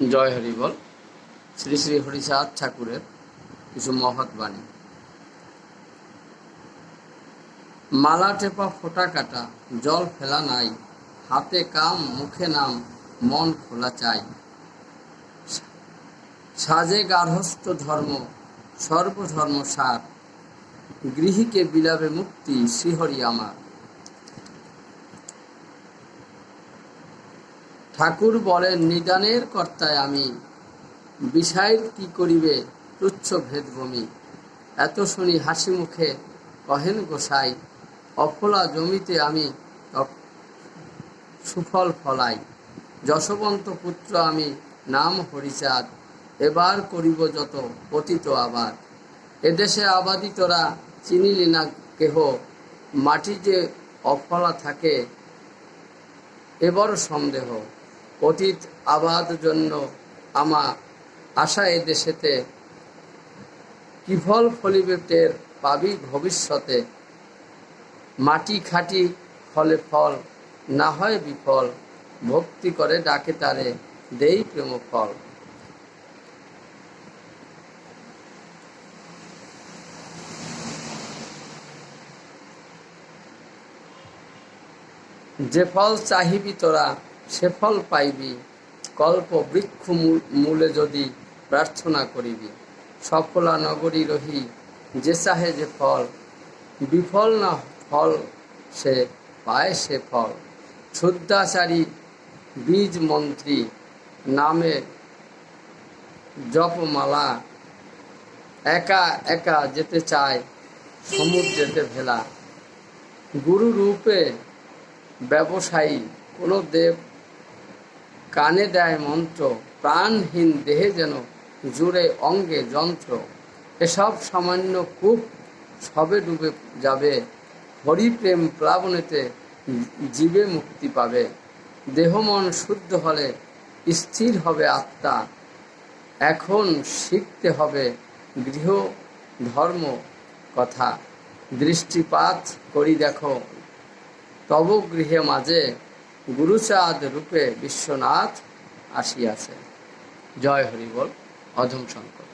জয় হরি বল। শ্রী শ্রী হরিচাঁদ ঠাকুরের কিছু মহৎ বাণী। মালা টেপা ফোটা কাটা, জল ফেলা নাই, হাতে কাম, মুখে নাম, মন খোলা চাই। সাজে গার্হস্থ ধর্ম, সর্বধর্ম সার, গৃহীকে বিলাবে মুক্তি, শ্রীহরি আমার। ঠাকুর বলেন, নিদানের কর্তায় আমি। বিষয়ের কি করিবে? তুচ্ছ ভেদভূমি। এত শুনি হাসি মুখে কহেন গোসাই, অফলা জমিতে আমি সুফল ফলাই। যশবন্ত পুত্র আমি, নাম হরিচাঁদ। এবার করিব যত পতিত আবার এদেশে আবাদি তোরা চিনিলি না কেহ। মাটি যে অফলা থাকে এবার সন্দেহ। অতীত আবাদ জন্য আমা আশা এ দেশেতে কি ফল ফলিবে টের পাবি ভবিষ্যতে। মাটি খাটি ফলে ফল, না হয় বিফল, ভক্তি করে ডাকে তারে, দেই প্রেম ফল। যে ফল চাহিবি তোরা সে ফল পাইবি কল্প বৃক্ষ মূলে যদি প্রার্থনা করিবি। সফলা নগরী রহি যে চাহে যে ফল, বিফল না ফল সে পায় সে ফল। শুদ্ধাচারী বীজ মন্ত্রী নামে জপমালা, একা একা যেতে চায় সমুদ্রেতে ভেলা। গুরু রূপে ব্যবসায়ী, কোনো দেব কানে দেয় মন্ত্র, প্রাণহীন দেহে যেন জুড়ে অঙ্গে যন্ত্র। এসব সামান্য কূপ সবে ডুবে যাবে, হরিপ্রেম প্লাবনেতে জীবে মুক্তি পাবে। দেহ মন শুদ্ধ হলে স্থির হবে আত্মা, এখন শিখতে হবে গৃহ ধর্ম কথা। দৃষ্টিপাত করি দেখো, তব গৃহে মাঝে গুরুচাঁদ রূপে বিশ্বনাথ আসিয়াছে। জয় হরিবল অধম শঙ্কর।